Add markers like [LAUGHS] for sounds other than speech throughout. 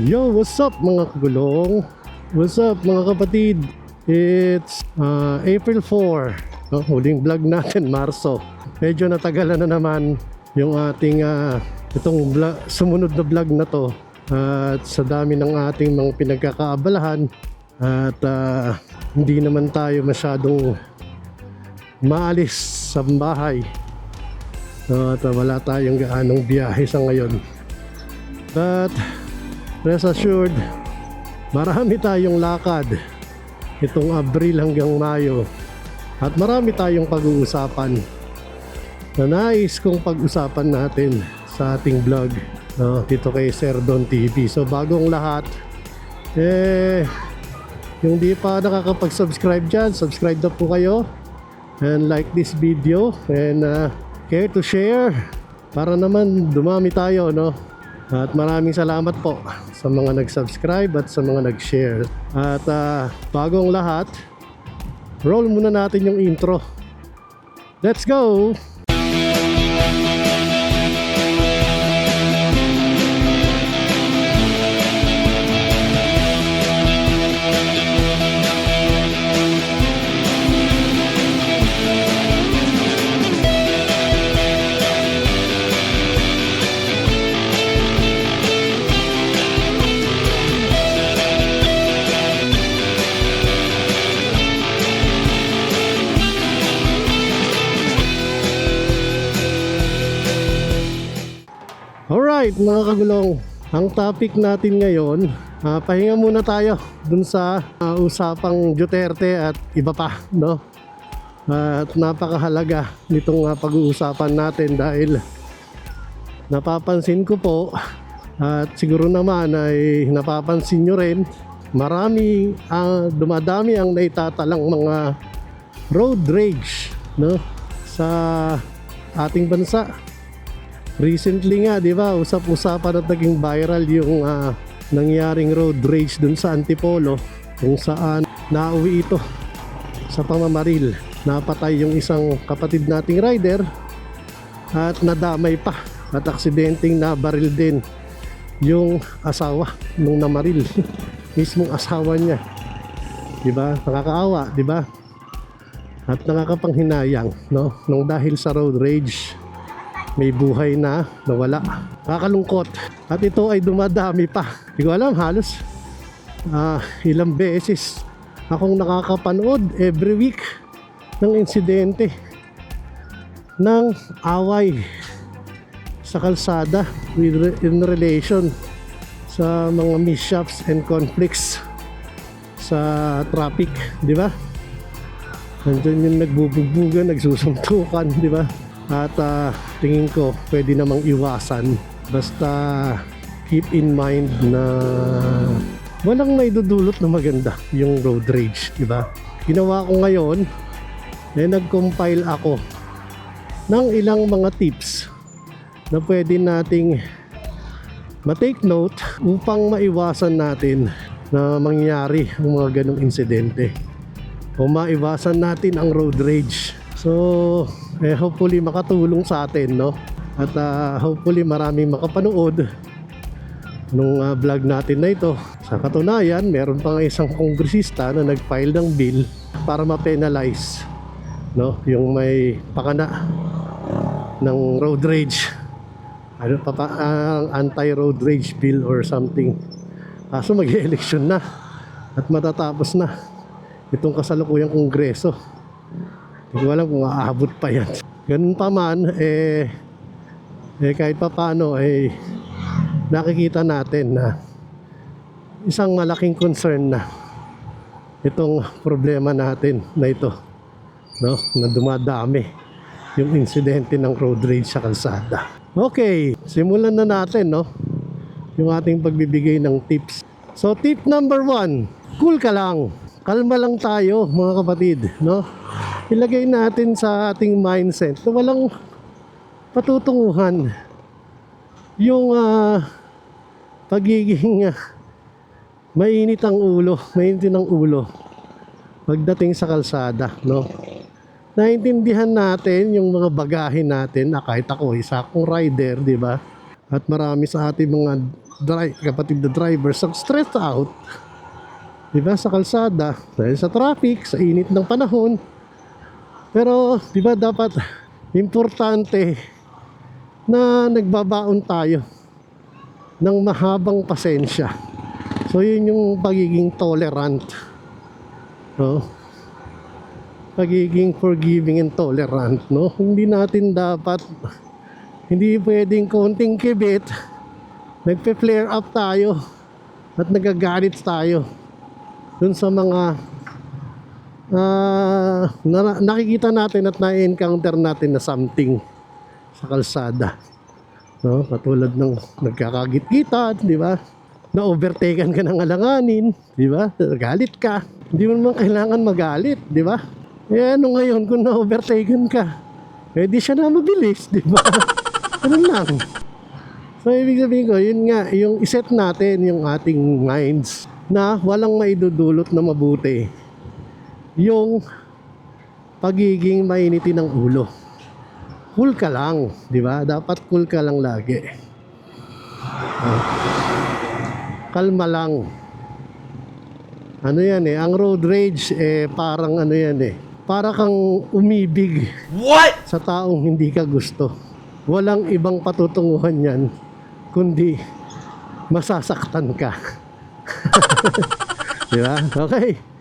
Yo, what's up mga kagulong? What's up mga kapatid? It's uh, April 4. No, huling vlog natin, Marso. Medyo natagalan na naman yung ating uh, itong vlog, sumunod na vlog na to. At sa dami ng ating mga pinagkakaabalahan at uh, hindi naman tayo masyadong maalis sa bahay. No, at uh, wala tayong gaanong biyahe sa ngayon. But rest assured, marami tayong lakad itong Abril hanggang Mayo. At marami tayong pag-uusapan. Na nais kong pag-usapan natin sa ating vlog no, dito kay Sir Don TV. So bagong lahat, eh, yung di pa nakakapag-subscribe dyan, subscribe na po kayo. And like this video and uh, care to share para naman dumami tayo no at maraming salamat po sa mga nag-subscribe at sa mga nag-share. At ah, bagong lahat, roll muna natin yung intro. Let's go! Mga kagulong, ang topic natin ngayon, ah, pahinga muna tayo dun sa ah, usapang Duterte at iba pa, no? At napakahalaga nitong ah, pag-uusapan natin dahil napapansin ko po at siguro naman ay napapansin nyo rin marami ang dumadami ang naitatalang mga road rage no sa ating bansa Recently nga, di ba, usap-usapan at naging viral yung ah, nangyaring road rage dun sa Antipolo kung saan nauwi ito sa pamamaril. Napatay yung isang kapatid nating rider at nadamay pa at aksidenteng nabaril din yung asawa nung namaril. [LAUGHS] Mismong asawa niya. Di ba? Nakakaawa, di ba? At nakakapanghinayang, no? Nung dahil sa road rage may buhay na nawala. Kakalungkot. At ito ay dumadami pa. Hindi ko alam, halos ah, ilang beses akong nakakapanood every week ng insidente ng away sa kalsada with in relation sa mga mishaps and conflicts sa traffic, di ba? Nandiyan yung nagbubugbugan, nagsusuntukan, di ba? At ah, tingin ko pwede namang iwasan basta keep in mind na walang naidudulot na maganda yung road rage, di ba? Ginawa ko ngayon, eh nag-compile ako ng ilang mga tips na pwede nating matake note upang maiwasan natin na mangyari ang mga ganong insidente o maiwasan natin ang road rage. So, eh, hopefully makatulong sa atin, no? At ah, hopefully maraming makapanood nung ah, vlog natin na ito. Sa katunayan, meron pa nga isang kongresista na nag-file ng bill para ma-penalize no? yung may pakana ng road rage. Ano pa pa ang anti-road rage bill or something. Kaso mag-election na at matatapos na itong kasalukuyang kongreso. Hindi ko alam kung aabot pa yan. Ganun pa man, eh, eh kahit pa paano, eh, nakikita natin na isang malaking concern na itong problema natin na ito, no? na dumadami yung insidente ng road rage sa kalsada. Okay, simulan na natin, no? Yung ating pagbibigay ng tips. So, tip number one, cool ka lang. Kalma lang tayo, mga kapatid, no? Ilagay natin sa ating mindset na walang patutunguhan yung ah, pagiging ah, mainit ang ulo, mainit ang ulo pagdating sa kalsada, no? Naintindihan natin yung mga bagahe natin, na kahit ako, isa akong rider, di ba? At marami sa ating mga dri- kapatid na drivers ang stressed out. Di ba? Sa kalsada, sa traffic, sa init ng panahon. Pero, di ba dapat importante na nagbabaon tayo ng mahabang pasensya. So, yun yung pagiging tolerant. No? Pagiging forgiving and tolerant, no? Hindi natin dapat hindi pwedeng konting kibit nagpe-flare up tayo at nagagalit tayo dun sa mga ah, na, nakikita natin at na-encounter natin na something sa kalsada. No? Katulad ng nagkakagit-gitan, di ba? Na-overtaken ka ng alanganin, di ba? Galit ka. Hindi mo naman kailangan magalit, di ba? Eh ano ngayon kung na-overtaken ka? Eh di siya na mabilis, di ba? [LAUGHS] Ganun lang. So, ibig sabihin ko, yun nga, yung iset natin yung ating minds na walang maidudulot na mabuti. Yung pagiging mainitin ng ulo. Cool ka lang, di ba? Dapat cool ka lang lagi. Kalma lang. Ano yan eh, ang road rage eh parang ano yan eh. Para kang umibig What? sa taong hindi ka gusto. Walang ibang patutunguhan yan, kundi masasaktan ka. [LAUGHS] Di ba? Okay.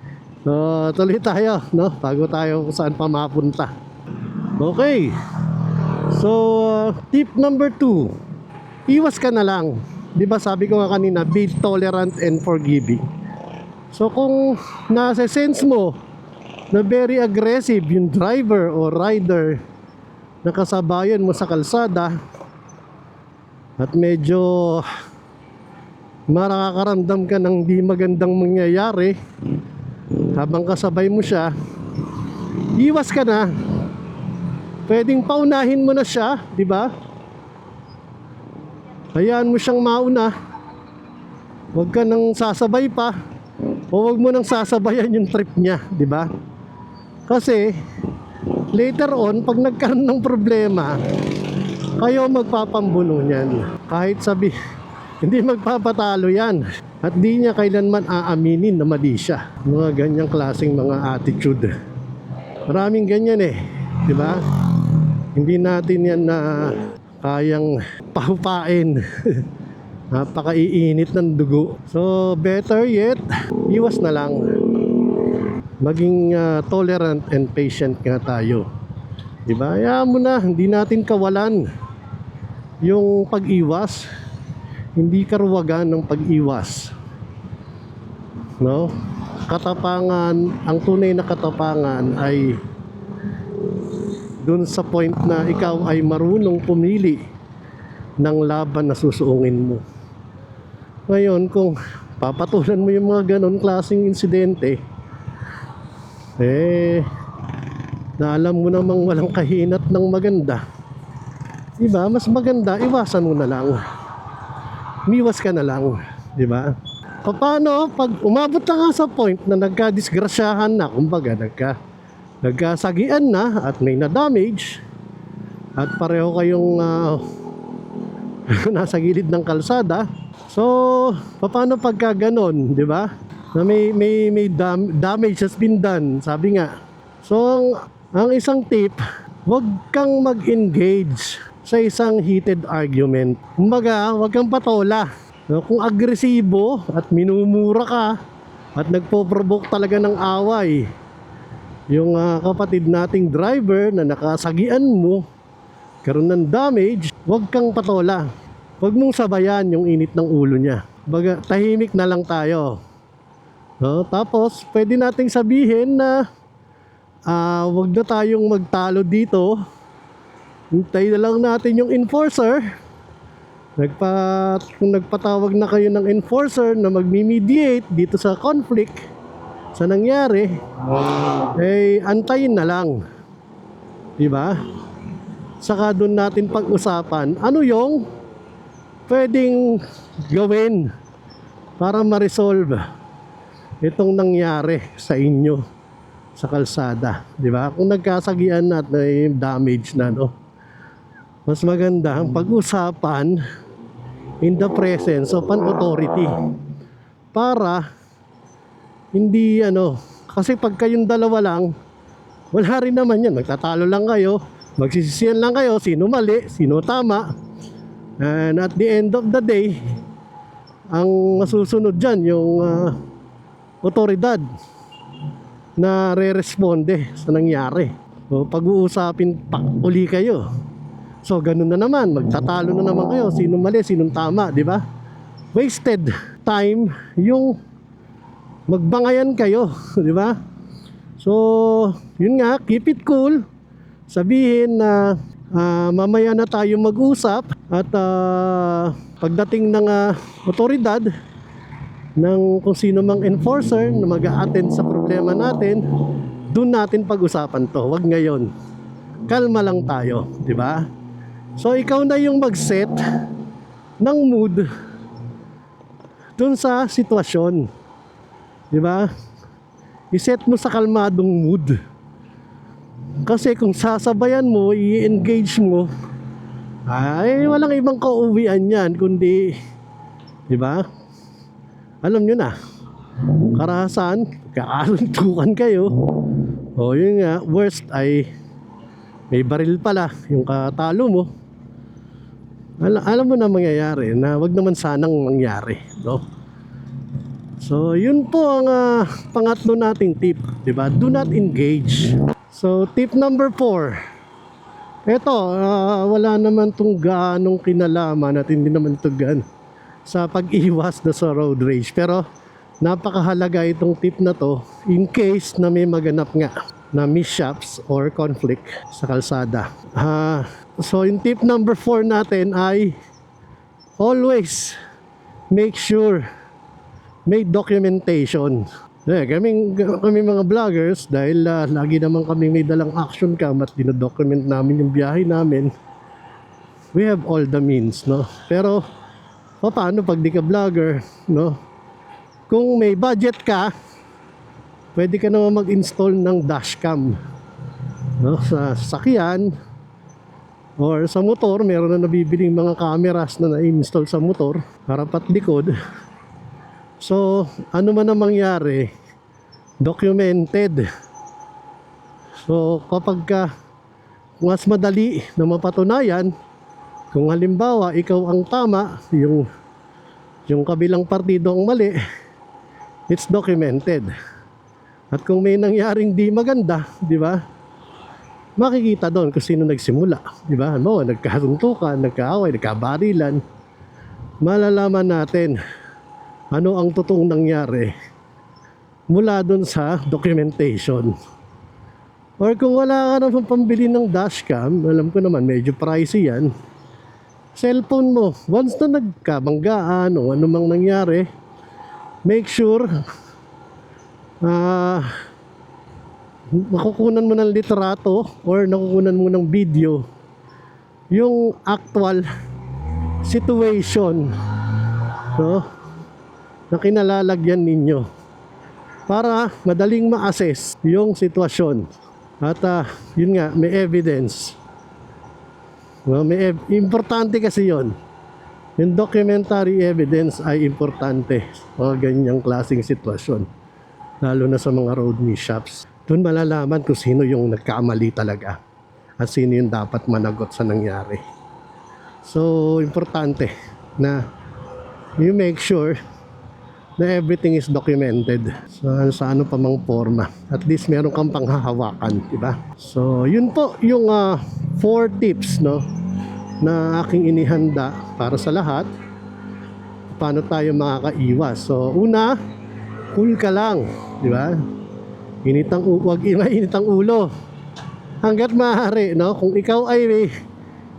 So, tuloy tayo, no? Bago tayo kung saan pa mapunta. Okay. So, uh, tip number two. Iwas ka na lang. Di ba sabi ko nga kanina, be tolerant and forgiving. So, kung nasa sense mo na very aggressive yung driver o rider na kasabayan mo sa kalsada at medyo makakaramdam ka ng di magandang mangyayari habang kasabay mo siya iwas ka na. Pwedeng paunahin mo na siya di ba? Hayaan mo siyang mauna. Huwag ka nang sasabay pa. O huwag mo nang sasabayan yung trip niya di ba? Kasi later on pag nagkaroon ng problema kayo magpapambuno niyan. Kahit sabi [LAUGHS] hindi magpapatalo yan at di niya kailanman aaminin na mali siya mga ganyang klaseng mga attitude maraming ganyan eh di ba hindi natin yan na kayang pahupain [LAUGHS] napakaiinit ng dugo so better yet iwas na lang maging ah, tolerant and patient nga tayo. Di ba? Hayaan mo na, hindi natin kawalan yung pag-iwas. Hindi karuwagan ng pag-iwas. No? Katapangan, ang tunay na katapangan ay dun sa point na ikaw ay marunong pumili ng laban na susuungin mo. Ngayon, kung papatulan mo yung mga ganon klaseng insidente, eh, na alam mo namang walang kahinat ng maganda. Diba? Mas maganda, iwasan mo na lang. Miwas ka na lang. Diba? Paano pag umabot na nga sa point na nagka-disgrasyahan na, kumbaga nagka, nagkasagian na at may na-damage at pareho kayong ah, [LAUGHS] nasa gilid ng kalsada. So, paano pagka ganon, di ba? Na may may may dam- damage has been done, sabi nga. So, ang, ang isang tip, huwag kang mag-engage sa isang heated argument. Kumbaga, huwag kang patola. Kung agresibo at minumura ka at nagpo-provoke talaga ng away, yung ah, kapatid nating driver na nakasagian mo, karoon ng damage, huwag kang patola. Huwag mong sabayan yung init ng ulo niya. Baga, tahimik na lang tayo. No? Tapos, pwede nating sabihin na ah, huwag na tayong magtalo dito. Hintay na lang natin yung enforcer. Nagpa, kung nagpatawag na kayo ng enforcer na magmi-mediate dito sa conflict sa nangyari, eh, antayin na lang. Diba? Saka doon natin pag-usapan, ano yung pwedeng gawin para ma-resolve itong nangyari sa inyo sa kalsada, di ba? Kung nagkasagian na at may damage na, no? Mas maganda ang pag-usapan in the presence of an authority. Para hindi ano kasi pag kayong dalawa lang wala rin naman yan. Magtatalo lang kayo magsisisiyan lang kayo sino mali sino tama. And at the end of the day ang masusunod dyan yung ah, otoridad na re-responde sa nangyari. So pag-uusapin pa uli kayo so ganun na naman magtatalo na naman kayo sino mali sino tama di ba wasted time yung magbangayan kayo, [LAUGHS] di ba? So, yun nga, keep it cool. Sabihin na ah, mamaya na tayo mag-usap at ah, pagdating ng ah, otoridad ng kung sino mang enforcer na mag attend sa problema natin, doon natin pag-usapan to. Wag ngayon. Kalma lang tayo, di ba? So, ikaw na yung mag-set ng mood dun sa sitwasyon. Di ba? I-set mo sa kalmadong mood. Kasi kung sasabayan mo, i-engage mo, ay walang ibang kauwian yan, kundi, di ba? Alam nyo na, karahasan, kakaluntukan kayo. O yun nga, worst ay may baril pala yung katalo mo. Al- alam mo na mangyayari na wag naman sanang mangyari, no? So, yun po ang ah, pangatlo nating tip, 'di ba? Do not engage. So, tip number four. Ito, ah, wala naman tong ganong kinalaman at hindi naman ito gan sa pag-iwas na sa road rage. Pero, napakahalaga itong tip na to in case na may maganap nga na mishaps or conflict sa kalsada. Ah, so, yung tip number four natin ay always make sure may documentation. Eh, kaming, kami mga vloggers, dahil ah, lagi naman kami may dalang action cam at dinodocument namin yung biyahe namin, we have all the means, no? Pero, pa- paano pag di ka vlogger, no? Kung may budget ka, pwede ka naman mag-install ng dashcam, no? Sa sasakyan, or sa motor, meron na nabibiling mga cameras na na-install sa motor, harap at likod, So, ano man ang mangyari, documented. So, kapag ka mas madali na mapatunayan, kung halimbawa ikaw ang tama, yung yung kabilang partido ang mali, it's documented. At kung may nangyaring di maganda, di ba? Makikita doon kung sino nagsimula, di ba? Ano, nagkasuntukan, nagkaaway, nagkabarilan. Malalaman natin ano ang totoong nangyari mula dun sa documentation. Or kung wala ka naman pambili ng dashcam, alam ko naman medyo pricey yan, cellphone mo, once na nagkabanggaan o anumang nangyari, make sure ah makukunan mo ng litrato or nakukunan mo ng video yung actual situation no? na kinalalagyan ninyo para madaling ma-assess yung sitwasyon. At ah, yun nga may evidence. Well, may ev- importante kasi yon yung documentary evidence ay importante mga ganyang klaseng sitwasyon lalo na sa mga road mishaps doon malalaman kung sino yung nagkamali talaga at sino yung dapat managot sa nangyari so importante na you make sure na everything is documented sa, sa ano pa mang forma. At least meron kang panghahawakan, di ba? So, yun po yung ah, four tips, no? Na aking inihanda para sa lahat. Paano tayo makakaiwas. So, una, cool ka lang, di ba? Init ang, u- wag mainit ang ulo. Hanggat maaari, no? Kung ikaw ay may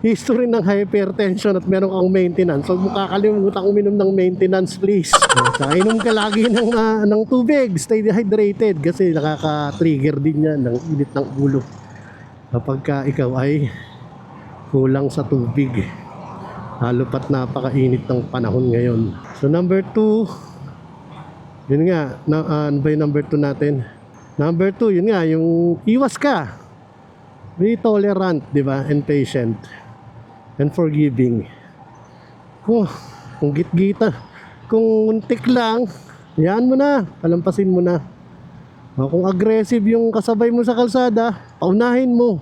history ng hypertension at meron kang maintenance. Huwag mo kakalimutan uminom ng maintenance, please. Saka inom ka lagi ng, ah, ng tubig. Stay hydrated kasi nakaka-trigger din yan ng init ng ulo. Kapag ka ikaw ay kulang sa tubig. Lalo pat napakainit ng panahon ngayon. So number two, yun nga, na, ah, ano ba yung number two natin? Number two, yun nga, yung iwas ka. Be tolerant, di ba? And patient. And forgiving. Oh, Kung git-gita, kung untik lang, yan mo na, palampasin mo na. O, kung aggressive yung kasabay mo sa kalsada, paunahin mo.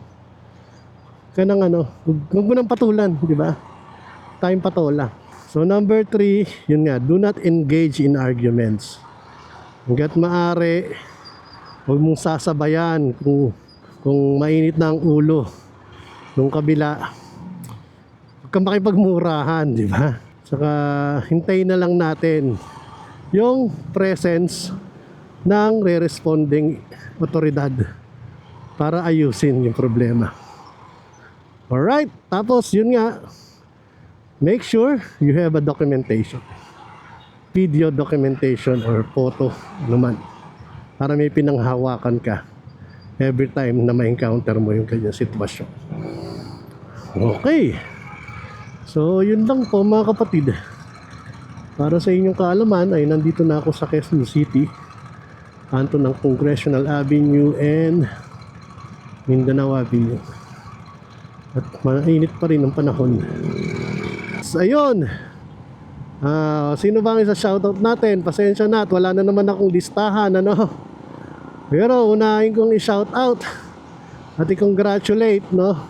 Kanang ano, huwag huwag mo nang patulan, di ba? Time patola. So number three, yun nga, do not engage in arguments. Hanggat maaari, huwag mong sasabayan kung, kung mainit na ang ulo nung kabila. Huwag kang makipagmurahan, di ba? Saka hintayin na lang natin yung presence ng re-responding otoridad para ayusin yung problema. Alright, tapos yun nga, make sure you have a documentation. Video documentation or photo, ano man. Para may pinanghawakan ka every time na ma-encounter mo yung kanyang sitwasyon. Okay. So, yun lang po mga kapatid. Para sa inyong kaalaman ay nandito na ako sa Quezon City. Kanto ng Congressional Avenue and Mindanao Avenue. At mainit pa rin ang panahon. So, ayun. Ah, sino bang isa shoutout natin? Pasensya na at wala na naman akong listahan ano. Pero unahin kong i-shoutout at i-congratulate no.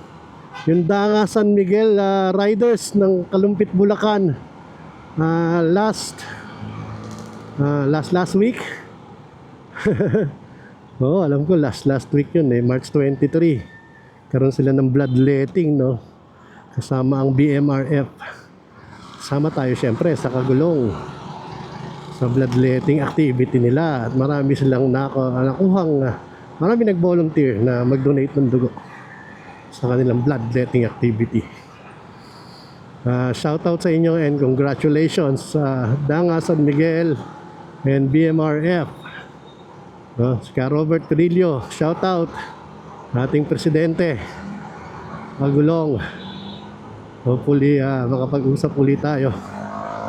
Yung Danga San Miguel ah, Riders ng Kalumpit Bulacan. Ah, last ah, last last week. [LAUGHS] Oo, alam ko last last week yun eh, March 23 karoon sila ng bloodletting no kasama ang BMRF sama tayo syempre sa kagulong sa bloodletting activity nila. At marami silang nako, nakuhang ah, marami nag-volunteer na mag-donate ng dugo sa kanilang bloodletting activity. Uh, shout out sa inyo and congratulations sa Danga San Miguel and BMRF no, si Ka Robert Trillo shout out ating presidente magulong hopefully ah, makapag-usap ulit tayo.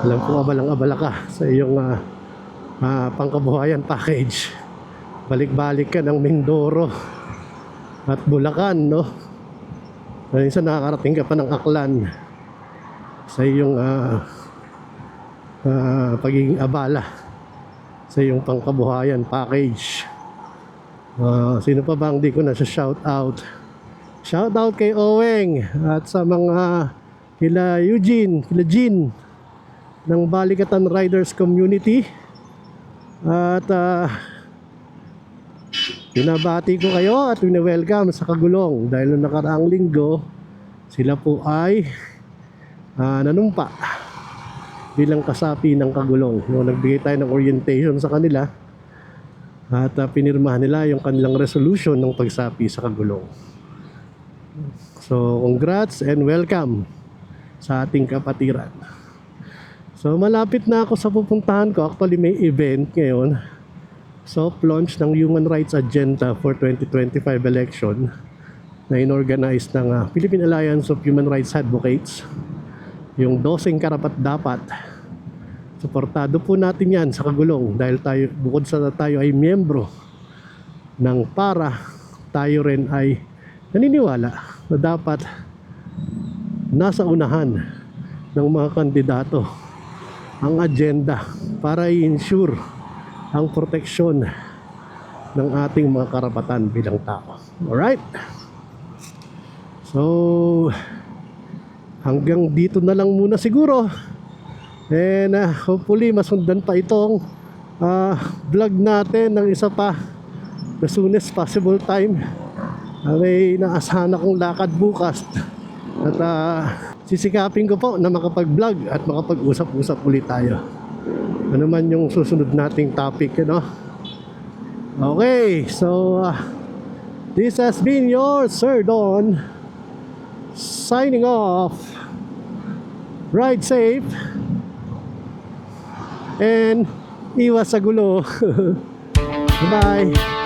Alam ko abalang abala ka sa iyong ah, ah, pangkabuhayan package. Balik-balik ka ng Mindoro at Bulacan no? Minsan nakakarating ka pa ng Aklan sa iyong ah, ah, pagiging abala sa iyong pangkabuhayan package. Ah, sino pa ba ang di ko na sa shout out? Shout out kay Oweng at sa mga kila Eugene, kila Jean ng Balikatan Riders Community. At ah, binabati ko kayo at wini-welcome sa Kagulong dahil noong nakaraang linggo sila po ay ah, nanumpa bilang kasapi ng Kagulong. No, nagbigay tayo ng orientation sa kanila at uh, pinirmahan nila yung kanilang resolution ng pagsapi sa kagulong. So, congrats and welcome sa ating kapatiran. So, malapit na ako sa pupuntahan ko. Actually, may event ngayon. Soft launch ng Human Rights Agenda for 2025 election na inorganize ng uh, Philippine Alliance of Human Rights Advocates. Yung dosing karapat dapat Suportado po natin yan sa kagulong dahil tayo, bukod sa tayo ay miyembro ng para, tayo rin ay naniniwala na dapat nasa unahan ng mga kandidato ang agenda para i-ensure ang proteksyon ng ating mga karapatan bilang tao. Alright? So, hanggang dito na lang muna siguro. And uh, hopefully masundan pa itong uh, vlog natin ng isa pa the soonest possible time. May naasahan akong lakad bukas at uh, sisikapin ko po na makapag-vlog at makapag-usap-usap ulit tayo. Ano man yung susunod nating topic, ano? Okay, so uh, this has been your Sir Don signing off. Ride safe and iwas sa gulo. [LAUGHS] Bye!